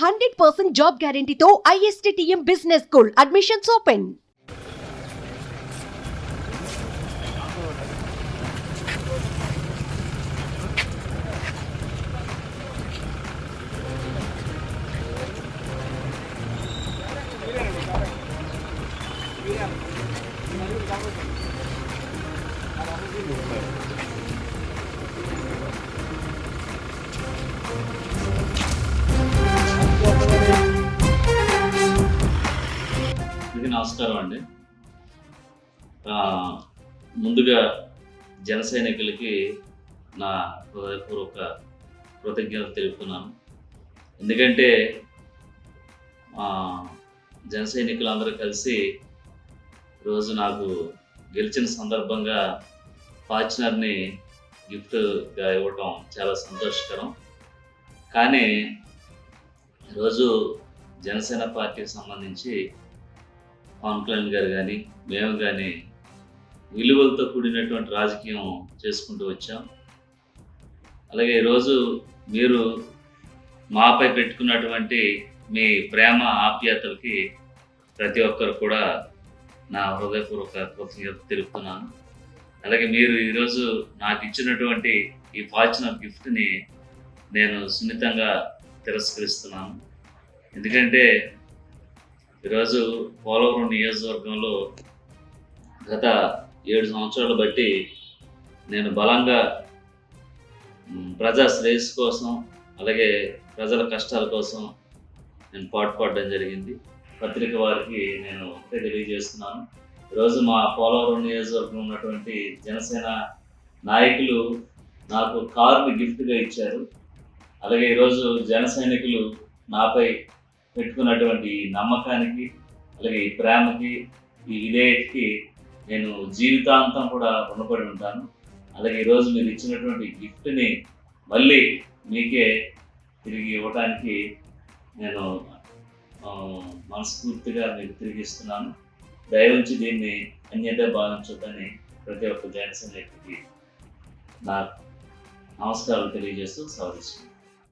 Hundred percent job గ్యారంటీతో ISTM business school admissions open ఇది నమస్కారం అండి. ముందుగా జన సైనికులకి నా హృదయపూర్వక కృతజ్ఞత తెలుపుతున్నాను. ఎందుకంటే జన సైనికులందరూ కలిసి రోజు నాకు గెలిచిన సందర్భంగా ఫార్చునర్ని గిఫ్ట్గా ఇవ్వటం చాలా సంతోషకరం. కానీ ఈరోజు జనసేన పార్టీకి సంబంధించి పవన్ కళ్యాణ్ గారు కానీ మేము కానీ విలువలతో కూడినటువంటి రాజకీయం చేసుకుంటూ వచ్చాం. అలాగే ఈరోజు మీరు మాపై పెట్టుకున్నటువంటి మీ ప్రేమ ఆప్యాయతలకి ప్రతి ఒక్కరు కూడా నా హృదయపూర్వక కృతజ్ఞత తెలుపుతున్నాను. అలాగే మీరు ఈరోజు నాకు ఇచ్చినటువంటి ఈ ఫార్చునర్ గిఫ్ట్ని నేను సున్నితంగా తిరస్కరిస్తున్నాను. ఎందుకంటే ఈరోజు పోలవరం నియోజకవర్గంలో గత ఏడు సంవత్సరాలు బట్టి నేను బలంగా ప్రజా శ్రేయస్సు కోసం అలాగే ప్రజల కష్టాల కోసం నేను పాటుపడడం జరిగింది. పత్రిక వారికి నేను తెలియజేస్తున్నాను. ఈరోజు మా పోలవరం నియోజకవర్గం ఉన్నటువంటి జనసేన నాయకులు నాకు కారుని గిఫ్ట్గా ఇచ్చారు. అలాగే ఈరోజు జన సైనికులు నాపై పెట్టుకున్నటువంటి నమ్మకానికి అలాగే ఈ ప్రేమకి ఈ విధేయతకి నేను జీవితాంతం కూడా రుణపడి ఉంటాను. అలాగే ఈరోజు మీరు ఇచ్చినటువంటి గిఫ్ట్ని మళ్ళీ మీకే తిరిగి ఇవ్వడానికి నేను మనస్ఫూర్తిగా మీకు తిరిగి ఇస్తున్నాను దయవుంచి దీన్ని అన్యత భావించొద్దని ప్రతి ఒక్క జనసేనకి నా నమస్కారాలు తెలియజేస్తూ సవరిస్తున్నాను